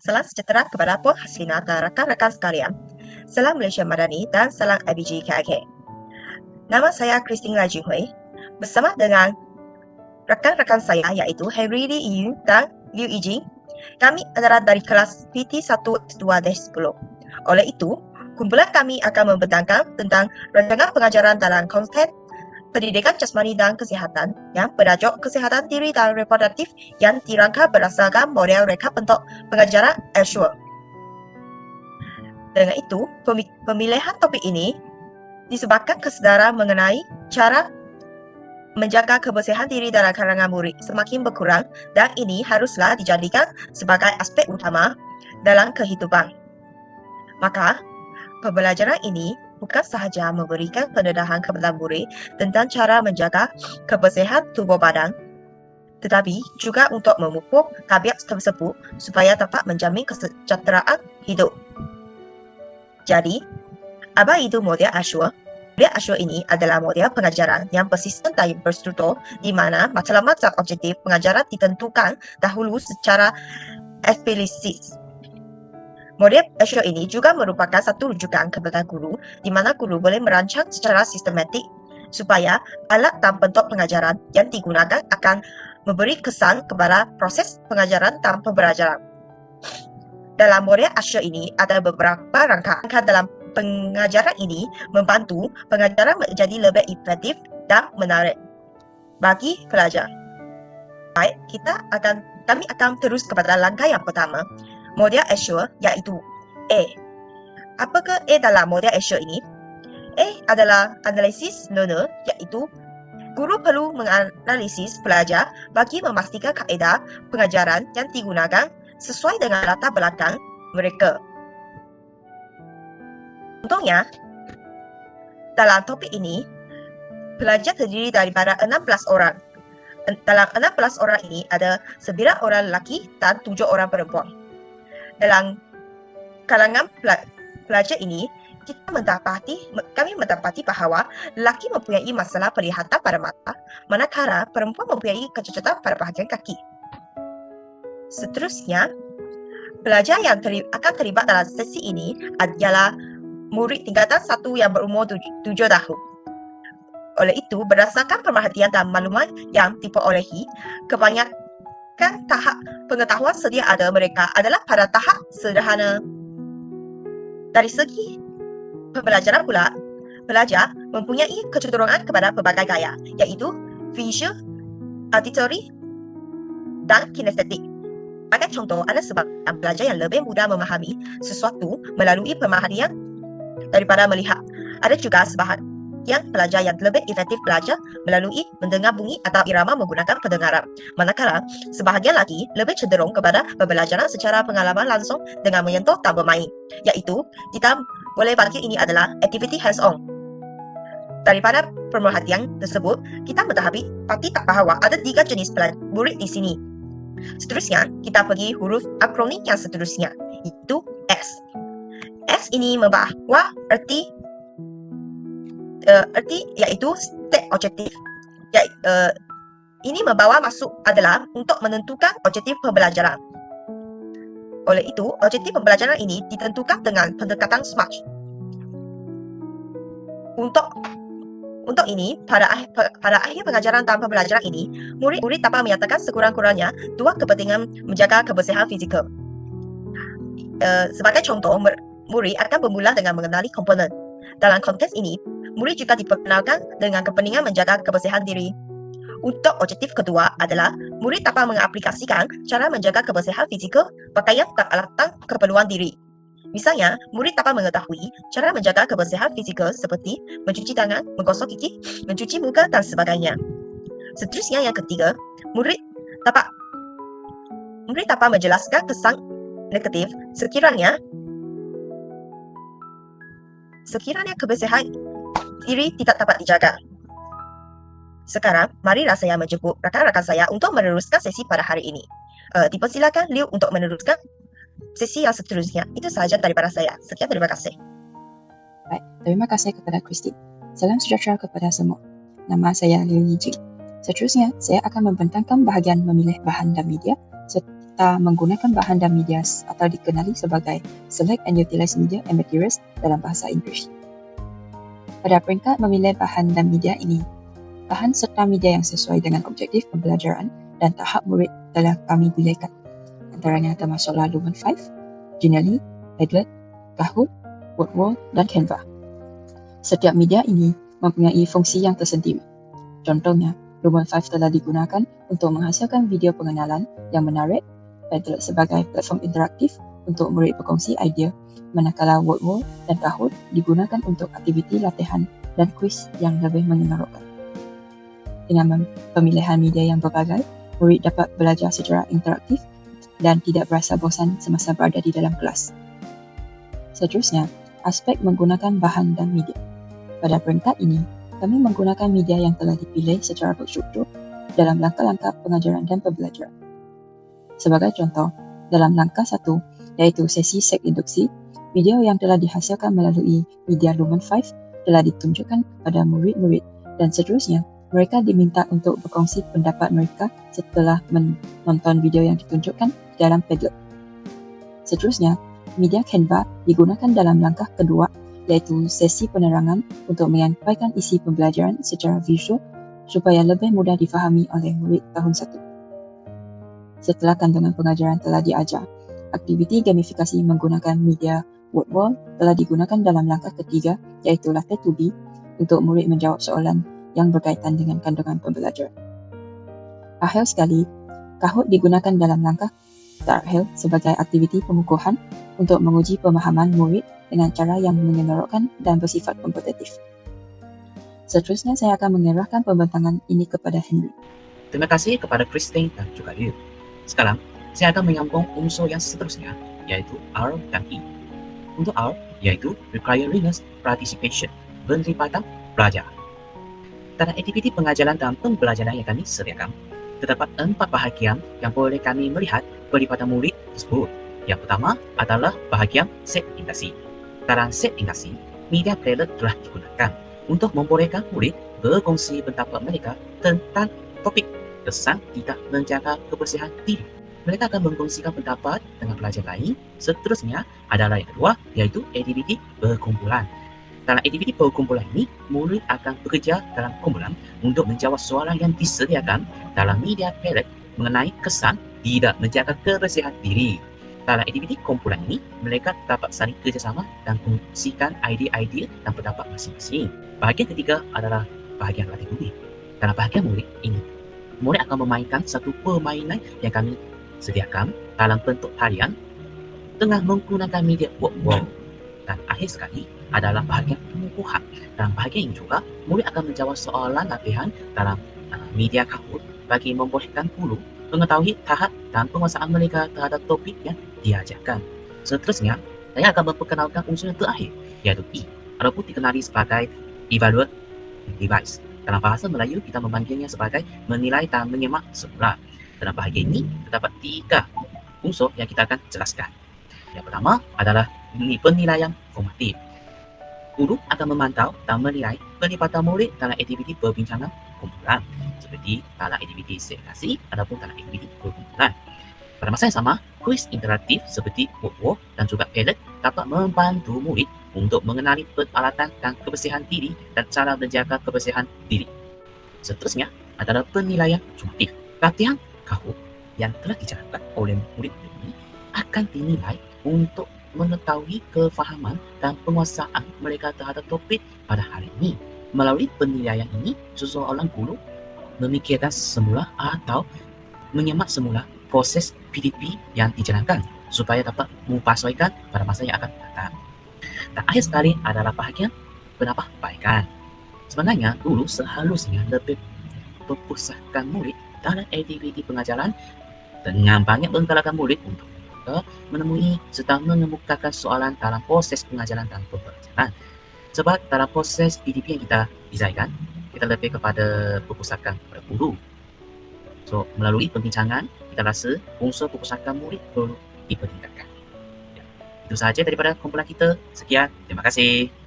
Salam sejahtera kepada Puan Haslina dan rakan-rakan sekalian. Salam Malaysia Madani dan salam IBG KIK. Nama saya Christine Rajin Hui. Bersama dengan rakan-rakan saya iaitu Henry Lee Yu dan Liu Yijing. Kami adalah dari kelas PT 1 2-10. Oleh itu, kumpulan kami akan membentangkan tentang rancangan pengajaran dalam konten pendidikan jasmani dan kesihatan yang bertajuk kesihatan diri dan reproduktif yang dirangka berdasarkan model reka bentuk pengajaran Azure. Dengan itu, pemilihan topik ini disebabkan kesedaran mengenai cara menjaga kebersihan diri dalam kalangan murid semakin berkurang dan ini haruslah dijadikan sebagai aspek utama dalam kehidupan. Maka, pembelajaran ini bukan sahaja memberikan pendedahan kepada murid tentang cara menjaga kebersihan tubuh badan, tetapi juga untuk memupuk tabiat tersebut supaya dapat menjamin kesejahteraan hidup. Jadi, apa itu model Azure? Model Azure ini adalah model pengajaran yang persisten dan berstruktur di mana matlamat dan objektif pengajaran ditentukan dahulu secara eksplisit Model Azure ini juga merupakan satu rujukan kepada guru di mana guru boleh merancang secara sistematik supaya alat dan bentuk pengajaran yang digunakan akan memberi kesan kepada proses pengajaran dan pembelajaran. Dalam model Azure ini ada beberapa rangka. Rangka dalam pengajaran ini membantu pengajaran menjadi lebih efektif dan menarik bagi pelajar. Baik, kita akan kami akan terus kepada langkah yang pertama, model Azure iaitu A. Apakah A dalam model Azure ini? A adalah analisis learner iaitu guru perlu menganalisis pelajar bagi memastikan kaedah pengajaran yang digunakan sesuai dengan latar belakang mereka. Contohnya, dalam topik ini, pelajar terdiri daripada 16 orang. Dalam 16 orang ini ada 9 orang lelaki dan 7 orang perempuan dalam kalangan pelajar ini, kita mendapati, kami mendapati bahawa lelaki mempunyai masalah perlihatan pada mata, manakala perempuan mempunyai kecacatan pada bahagian kaki. Seterusnya, pelajar yang teri, akan terlibat dalam sesi ini adalah murid tingkatan satu yang berumur tujuh tahun. Oleh itu, berdasarkan pemerhatian dan maklumat yang diperolehi, kebanyakan kan tahap pengetahuan sedia ada mereka adalah pada tahap sederhana. Dari segi pembelajaran pula, pelajar mempunyai kecenderungan kepada pelbagai gaya iaitu visual, auditory dan kinestetik. Sebagai contoh, ada sebab pelajar yang lebih mudah memahami sesuatu melalui pemerhatian daripada melihat. Ada juga sebab yang pelajar yang lebih efektif belajar melalui mendengar bunyi atau irama menggunakan pendengaran. Manakala, sebahagian lagi lebih cenderung kepada pembelajaran secara pengalaman langsung dengan menyentuh dan bermain. Iaitu, kita boleh bagi ini adalah activity hands-on. Daripada pemerhatian tersebut, kita mendapati pasti tak bahawa ada tiga jenis murid di sini. Seterusnya, kita pergi huruf akronim yang seterusnya, iaitu S. S ini membawa erti uh, erti iaitu state objektif. Ya, uh, ini membawa masuk adalah untuk menentukan objektif pembelajaran. Oleh itu, objektif pembelajaran ini ditentukan dengan pendekatan SMART. Untuk untuk ini, pada, pada akhir pengajaran dan pembelajaran ini, murid-murid dapat menyatakan sekurang-kurangnya dua kepentingan menjaga kebersihan fizikal. Uh, sebagai contoh, murid akan bermula dengan mengenali komponen. Dalam konteks ini, murid juga diperkenalkan dengan kepentingan menjaga kebersihan diri. Untuk objektif kedua adalah murid dapat mengaplikasikan cara menjaga kebersihan fizikal, pakaian dan alatan keperluan diri. Misalnya, murid dapat mengetahui cara menjaga kebersihan fizikal seperti mencuci tangan, menggosok gigi, mencuci muka dan sebagainya. Seterusnya yang ketiga, murid dapat murid dapat menjelaskan kesan negatif sekiranya sekiranya kebersihan diri tidak dapat dijaga. Sekarang, marilah saya menjemput rakan-rakan saya untuk meneruskan sesi pada hari ini. Uh, dipersilakan Liu untuk meneruskan sesi yang seterusnya. Itu sahaja daripada saya. Sekian terima kasih. Baik, terima kasih kepada Kristi. Salam sejahtera kepada semua. Nama saya Liu Yijing. Seterusnya, saya akan membentangkan bahagian memilih bahan dan media serta menggunakan bahan dan media atau dikenali sebagai Select and Utilize Media and Materials dalam bahasa Inggeris. Pada peringkat memilih bahan dan media ini, bahan serta media yang sesuai dengan objektif pembelajaran dan tahap murid telah kami pilihkan. Antaranya termasuklah Lumen 5, Genially, Padlet, Kahoot, Wordwall dan Canva. Setiap media ini mempunyai fungsi yang tersendiri. Contohnya, Lumen 5 telah digunakan untuk menghasilkan video pengenalan yang menarik, Padlet sebagai platform interaktif untuk murid berkongsi idea, manakala Wordwall dan Kahoot digunakan untuk aktiviti latihan dan kuis yang lebih menyeronokkan. Dengan pemilihan media yang berbagai, murid dapat belajar secara interaktif dan tidak berasa bosan semasa berada di dalam kelas. Seterusnya, aspek menggunakan bahan dan media. Pada peringkat ini, kami menggunakan media yang telah dipilih secara berstruktur dalam langkah-langkah pengajaran dan pembelajaran. Sebagai contoh, dalam langkah satu, iaitu sesi sek induksi, video yang telah dihasilkan melalui media Lumen 5 telah ditunjukkan kepada murid-murid dan seterusnya, mereka diminta untuk berkongsi pendapat mereka setelah menonton video yang ditunjukkan dalam Padlet. Seterusnya, media Canva digunakan dalam langkah kedua iaitu sesi penerangan untuk menyampaikan isi pembelajaran secara visual supaya lebih mudah difahami oleh murid tahun 1. Setelah kandungan pengajaran telah diajar, aktiviti gamifikasi menggunakan media Wordwall telah digunakan dalam langkah ketiga iaitu latih to be untuk murid menjawab soalan yang berkaitan dengan kandungan pembelajaran. Akhir sekali, Kahoot digunakan dalam langkah terakhir sebagai aktiviti pengukuhan untuk menguji pemahaman murid dengan cara yang menyenarokkan dan bersifat kompetitif. Seterusnya saya akan menyerahkan pembentangan ini kepada Henry. Terima kasih kepada Christine dan juga Liu. Sekarang, saya akan menyambung unsur yang seterusnya, yaitu R dan E. Untuk R, yaitu Requiredness Participation, penglibatan belajar. Dalam aktiviti pengajaran dan pembelajaran yang kami sediakan, terdapat empat bahagian yang boleh kami melihat pelibatan murid tersebut. Yang pertama adalah bahagian indikasi. Dalam indikasi, media player telah digunakan untuk membolehkan murid berkongsi pendapat mereka tentang topik kesan tidak menjaga kebersihan diri. Mereka akan mengkongsikan pendapat dengan pelajar lain. Seterusnya adalah yang kedua, iaitu aktiviti berkumpulan. Dalam aktiviti berkumpulan ini, murid akan bekerja dalam kumpulan untuk menjawab soalan yang disediakan dalam media player mengenai kesan tidak menjaga kebersihan diri. Dalam aktiviti kumpulan ini, mereka dapat saling kerjasama dan kongsikan idea-idea dan pendapat masing-masing. Bahagian ketiga adalah bahagian latih murid. Dalam bahagian murid ini, murid akan memainkan satu permainan yang kami sediakan dalam bentuk talian dengan menggunakan media workbook. Dan akhir sekali adalah bahagian pengukuhan. Dalam bahagian ini juga, murid akan menjawab soalan latihan dalam uh, media Kahoot bagi membolehkan guru mengetahui tahap dan penguasaan mereka terhadap topik yang diajarkan. Seterusnya, saya akan memperkenalkan unsur yang terakhir, iaitu E, ataupun dikenali sebagai Evaluate Device. Dalam bahasa Melayu, kita memanggilnya sebagai menilai dan menyemak semula. Dalam bahagian ini, terdapat tiga unsur yang kita akan jelaskan. Yang pertama adalah penilaian formatif. Guru akan memantau dan menilai pelibatan murid dalam aktiviti perbincangan kumpulan seperti dalam aktiviti sertifikasi ataupun dalam aktiviti perkumpulan. Pada masa yang sama, kuis interaktif seperti Wordwall dan juga Padlet dapat membantu murid untuk mengenali peralatan dan kebersihan diri dan cara menjaga kebersihan diri. Seterusnya adalah penilaian sumatif. Latihan Kahoot yang telah dijalankan oleh murid ini akan dinilai untuk mengetahui kefahaman dan penguasaan mereka terhadap topik pada hari ini. Melalui penilaian ini, seseorang guru memikirkan semula atau menyemak semula proses PDP yang dijalankan supaya dapat mempersesuaikan pada masa yang akan datang. Dan akhir sekali adalah bahagian penambahbaikan. Sebenarnya dulu seharusnya lebih berpusatkan murid dalam aktiviti pengajaran dengan banyak menggalakkan murid untuk mereka menemui serta mengemukakan soalan dalam proses pengajaran dan pembelajaran. Sebab dalam proses PDP yang kita desainkan, kita lebih kepada berpusatkan kepada guru. So, melalui perbincangan, kita rasa unsur perpustakaan murid perlu dipertingkatkan. Ya. Itu sahaja daripada kumpulan kita. Sekian, terima kasih.